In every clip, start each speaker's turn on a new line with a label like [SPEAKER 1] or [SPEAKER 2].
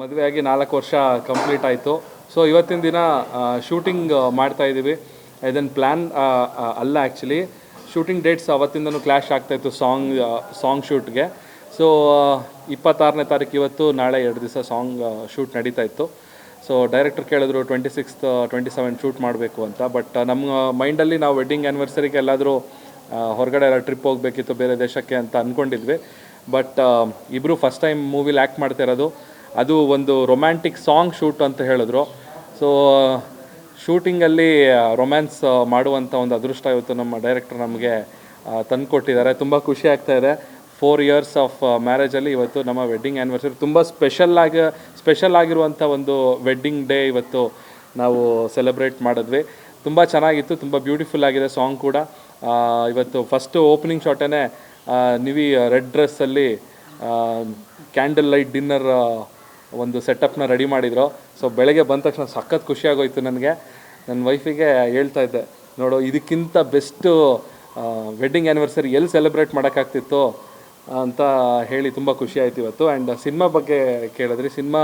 [SPEAKER 1] ಮದುವೆ ಆಗಿ ನಾಲ್ಕು ವರ್ಷ ಕಂಪ್ಲೀಟ್ ಆಯಿತು. ಸೊ ಇವತ್ತಿನ ದಿನ ಶೂಟಿಂಗ್ ಮಾಡ್ತಾ ಇದ್ದೀವಿ. ಇದನ್ನು ಪ್ಲ್ಯಾನ್ ಅಲ್ಲ ಆ್ಯಕ್ಚುಲಿ ಶೂಟಿಂಗ್ ಡೇಟ್ಸ್ ಅವತ್ತಿಂದನೂ ಕ್ಲ್ಯಾಶ್ ಆಗ್ತಾಯಿತ್ತು ಸಾಂಗ್ ಸಾಂಗ್ ಶೂಟ್ಗೆ ಸೊ ಇಪ್ಪತ್ತಾರನೇ ತಾರೀಕು ಇವತ್ತು, ನಾಳೆ ಎರಡು ದಿವಸ ಸಾಂಗ್ ಶೂಟ್ ನಡೀತಾ ಇತ್ತು. ಸೊ ಡೈರೆಕ್ಟರ್ ಕೇಳಿದ್ರು twenty sixth twenty seven shoot ಮಾಡಬೇಕು ಅಂತ. ಬಟ್ ನಮ್ಮ ಮೈಂಡಲ್ಲಿ ನಾವು ವೆಡ್ಡಿಂಗ್ ಆ್ಯನಿವರ್ಸರಿಗೆ ಎಲ್ಲಾದರೂ ಹೊರಗಡೆ ಎಲ್ಲ ಟ್ರಿಪ್ ಹೋಗಬೇಕಿತ್ತು ಬೇರೆ ದೇಶಕ್ಕೆ ಅಂತ ಅಂದ್ಕೊಂಡಿದ್ವಿ ಬಟ್ ಇಬ್ಬರು ಫಸ್ಟ್ ಟೈಮ್ ಮೂವಿಲಿ ಆ್ಯಕ್ಟ್ ಮಾಡ್ತಾ ಇರೋದು. ಅದು ಒಂದು ರೊಮ್ಯಾಂಟಿಕ್ ಸಾಂಗ್ ಶೂಟ್ ಅಂತ ಹೇಳಿದ್ರು. ಸೊ ಶೂಟಿಂಗಲ್ಲಿ ರೊಮ್ಯಾನ್ಸ್ ಮಾಡುವಂಥ ಒಂದು ಅದೃಷ್ಟ ಇವತ್ತು ನಮ್ಮ ಡೈರೆಕ್ಟರ್ ನಮಗೆ ತಂದುಕೊಟ್ಟಿದ್ದಾರೆ. ತುಂಬ ಖುಷಿ ಆಗ್ತಾ ಇದೆ. ಫೋರ್ ಇಯರ್ಸ್ ಆಫ್ ಮ್ಯಾರೇಜಲ್ಲಿ ಇವತ್ತು ನಮ್ಮ ವೆಡ್ಡಿಂಗ್ ಆ್ಯನಿವರ್ಸರಿ ತುಂಬ ಸ್ಪೆಷಲ್ ಆಗಿ ಸ್ಪೆಷಲ್ ಆಗಿರುವಂಥ ಒಂದು ವೆಡ್ಡಿಂಗ್ ಡೇ ಇವತ್ತು ನಾವು ಸೆಲೆಬ್ರೇಟ್ ಮಾಡಿದ್ವಿ. ತುಂಬ ಚೆನ್ನಾಗಿತ್ತು, ತುಂಬ ಬ್ಯೂಟಿಫುಲ್ ಆಗಿದೆ ಸಾಂಗ್ ಕೂಡ. ಇವತ್ತು ಫಸ್ಟು ಓಪನಿಂಗ್ ಶಾಟೇ ನಿವಿ ರೆಡ್ ಡ್ರೆಸ್ಸಲ್ಲಿ ಕ್ಯಾಂಡಲ್ ಲೈಟ್ ಡಿನ್ನರ್ ಒಂದು ಸೆಟಪ್ನ ರೆಡಿ ಮಾಡಿದ್ರು. ಸೊ ಬೆಳಗ್ಗೆ ಬಂದ ತಕ್ಷಣ ಸಖತ್ ಖುಷಿ ಆಗೋಯ್ತು ನನಗೆ. ನನ್ನ ವೈಫಿಗೆ ಹೇಳ್ತಾ ಇದ್ದೆ, ನೋಡು, ಇದಕ್ಕಿಂತ ಬೆಸ್ಟು ವೆಡ್ಡಿಂಗ್ ಆ್ಯನಿವರ್ಸರಿ ಎಲ್ಲಿ ಸೆಲೆಬ್ರೇಟ್ ಮಾಡೋಕ್ಕಾಗ್ತಿತ್ತು? ಅಂತ ಹೇಳಿ ತುಂಬ ಖುಷಿ ಆಯ್ತು ಇವತ್ತು. ಆ್ಯಂಡ್ ಸಿನಿಮಾ ಬಗ್ಗೆ ಕೇಳಿದ್ರಿ, ಸಿನಿಮಾ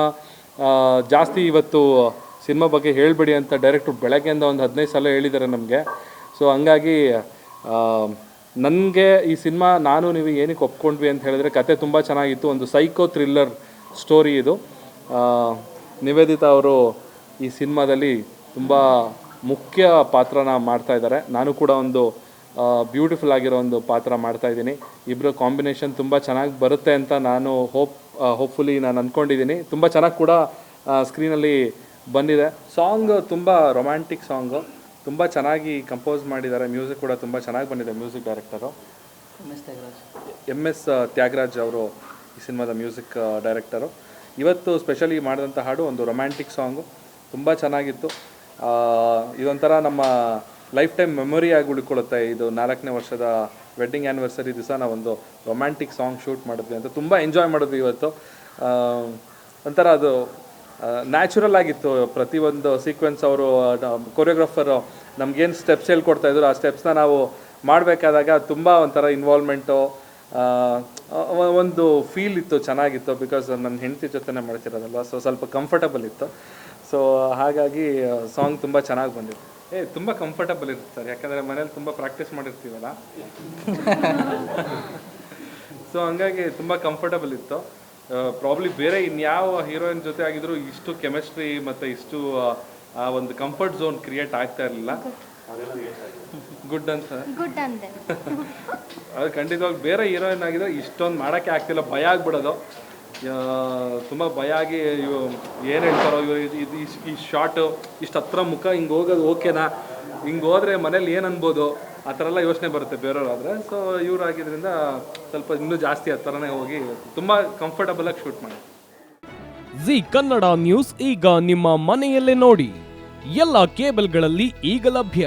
[SPEAKER 1] ಜಾಸ್ತಿ ಇವತ್ತು ಸಿನಿಮಾ ಬಗ್ಗೆ ಹೇಳಬೇಡಿ ಅಂತ ಡೈರೆಕ್ಟ್ರು ಬೆಳಗ್ಗೆಯಿಂದ ಒಂದು ಹದಿನೈದು ಸಲ ಹೇಳಿದ್ದಾರೆ ನಮಗೆ. ಸೊ ಹಂಗಾಗಿ ನನಗೆ ಈ ಸಿನಿಮಾ ನಾನು ನೀವು ಏನಕ್ಕೆ ಒಪ್ಕೊಂಡ್ವಿ ಅಂತ ಹೇಳಿದ್ರೆ ಕತೆ ತುಂಬ ಚೆನ್ನಾಗಿತ್ತು. ಒಂದು ಸೈಕೋ ಥ್ರಿಲ್ಲರ್ ಸ್ಟೋರಿ ಇದು. ನಿವೇದಿತಾ ಅವರು ಈ ಸಿನಿಮಾದಲ್ಲಿ ತುಂಬ ಮುಖ್ಯ ಪಾತ್ರನ ಮಾಡ್ತಾ ಇದ್ದಾರೆ. ನಾನು ಕೂಡ ಒಂದು ಬ್ಯೂಟಿಫುಲ್ ಆಗಿರೋ ಒಂದು ಪಾತ್ರ ಮಾಡ್ತಾ ಇದ್ದೀನಿ. ಇಬ್ಬರು ಕಾಂಬಿನೇಷನ್ ತುಂಬ ಚೆನ್ನಾಗಿ ಬರುತ್ತೆ ಅಂತ ನಾನು ಹೋಪ್ ಹೋಪ್ಫುಲಿ ನಾನು ಅಂದ್ಕೊಂಡಿದ್ದೀನಿ ತುಂಬ ಚೆನ್ನಾಗಿ ಕೂಡ ಸ್ಕ್ರೀನಲ್ಲಿ ಬಂದಿದೆ. ಸಾಂಗ್ ತುಂಬ ರೊಮ್ಯಾಂಟಿಕ್ ಸಾಂಗು ತುಂಬ ಚೆನ್ನಾಗಿ ಕಂಪೋಸ್ ಮಾಡಿದ್ದಾರೆ. ಮ್ಯೂಸಿಕ್ ಕೂಡ ತುಂಬ ಚೆನ್ನಾಗಿ ಬಂದಿದೆ music director M S Thyagaraj ಅವರು ಈ ಸಿನಿಮಾದ ಮ್ಯೂಸಿಕ್ ಡೈರೆಕ್ಟರು ಇವತ್ತು ಸ್ಪೆಷಲಿ ಮಾಡಿದಂಥ ಹಾಡು ಒಂದು ರೊಮ್ಯಾಂಟಿಕ್ ಸಾಂಗು ತುಂಬ ಚೆನ್ನಾಗಿತ್ತು. ಇದೊಂಥರ ನಮ್ಮ ಲೈಫ್ ಟೈಮ್ ಮೆಮೊರಿ ಆಗಿ ಉಳ್ಕೊಳ್ಳುತ್ತೆ. ಇದು ನಾಲ್ಕನೇ ವರ್ಷದ ವೆಡ್ಡಿಂಗ್ ಆ್ಯನಿವರ್ಸರಿ ದಿವಸ ನಾವೊಂದು ರೊಮ್ಯಾಂಟಿಕ್ ಸಾಂಗ್ ಶೂಟ್ ಮಾಡಿದ್ವಿ ಅಂತ ತುಂಬ ಎಂಜಾಯ್ ಮಾಡಿದ್ವಿ ಇವತ್ತು. ಒಂಥರ ಅದು ನ್ಯಾಚುರಲ್ ಆಗಿತ್ತು. ಪ್ರತಿಯೊಂದು ಸೀಕ್ವೆನ್ಸ್ ಅವರು ಕೊರಿಯೋಗ್ರಾಫರು ನಮಗೇನು ಸ್ಟೆಪ್ಸ್ ಹೇಳ್ಕೊಡ್ತಾ ಇದ್ರು, ಆ ಸ್ಟೆಪ್ಸ್ನ ನಾವು ಮಾಡಬೇಕಾದಾಗ ತುಂಬ ಒಂಥರ ಇನ್ವಾಲ್ವ್ಮೆಂಟು ಒಂದು ಫೀಲ್ ಇತ್ತು ಚೆನ್ನಾಗಿತ್ತು ಬಿಕಾಸ್ ನನ್ನ ಹೆಂಡತಿ ಜೊತೆನೆ ಮಾಡ್ತಿರೋದಲ್ಲ ಸೊ ಸ್ವಲ್ಪ ಕಂಫರ್ಟಬಲ್ ಇತ್ತು. ಸೊ ಹಾಗಾಗಿ ಸಾಂಗ್ ತುಂಬ ಚೆನ್ನಾಗಿ ಬಂದಿತ್ತು. ಏ ತುಂಬ ಕಂಫರ್ಟಬಲ್ ಇರುತ್ತೆ ಸರ್ ಯಾಕಂದರೆ ಮನೇಲಿ ತುಂಬ ಪ್ರಾಕ್ಟೀಸ್ ಮಾಡಿರ್ತೀವಲ್ಲ? ಸೊ ಹಂಗಾಗಿ ತುಂಬ ಕಂಫರ್ಟಬಲ್ ಇತ್ತು. ಪ್ರಾಬ್ಲಿ ಬೇರೆ ಇನ್ಯಾವ ಹೀರೋಯಿನ್ ಜೊತೆ ಆಗಿದ್ರು ಇಷ್ಟು ಕೆಮಿಸ್ಟ್ರಿ ಮತ್ತು ಇಷ್ಟು ಆ, ಆ ಒಂದು ಕಂಫರ್ಟ್ ಝೋನ್ ಕ್ರಿಯೇಟ್ ಆಗ್ತಾ ಇರಲಿಲ್ಲ. ಗುಡ್ ಅಂತ?
[SPEAKER 2] ಗುಡ್ ಅಂದೆ.
[SPEAKER 1] ಅದು ಖಂಡಿತವಾಗಿ ಬೇರೆ ಹೀರೋಯಿನ್ ಆಗಿದ್ರೆ ಇಷ್ಟೊಂದು ಮಾಡೋಕ್ಕೆ ಆಗ್ತಿಲ್ಲ ಭಯ ಆಗ್ಬಿಡೋದು. ತುಂಬ ಭಯ ಆಗಿ ಇವು ಏನು ಹೇಳ್ತಾರೋ ಇವ್ರು ಇದು ಈ ಶಾರ್ಟು ಇಷ್ಟು ಹತ್ರ ಮುಖ ಹಿಂಗೆ ಹೋಗೋದು ಓಕೆನಾ? ಹಿಂಗೆ ಹೋದ್ರೆ ಮನೇಲಿ ಏನು ಅನ್ಬೋದು? ಆ ಥರ ಎಲ್ಲ ಯೋಚನೆ ಬರುತ್ತೆ ಬೇರೆಯವರಾದರೆ ಸೊ ಇವ್ರು ಆಗಿದ್ರಿಂದ ಸ್ವಲ್ಪ ಇನ್ನೂ ಜಾಸ್ತಿ ಆ ಥರನೇ ಹೋಗಿ ತುಂಬ ಕಂಫರ್ಟಬಲಾಗಿ ಶೂಟ್ ಮಾಡಿ
[SPEAKER 3] ಜಿ ಕನ್ನಡ ನ್ಯೂಸ್ ಈಗ ನಿಮ್ಮ ಮನೆಯಲ್ಲೇ ನೋಡಿ. ಎಲ್ಲ ಕೇಬಲ್ಗಳಲ್ಲಿ ಈಗ ಲಭ್ಯ.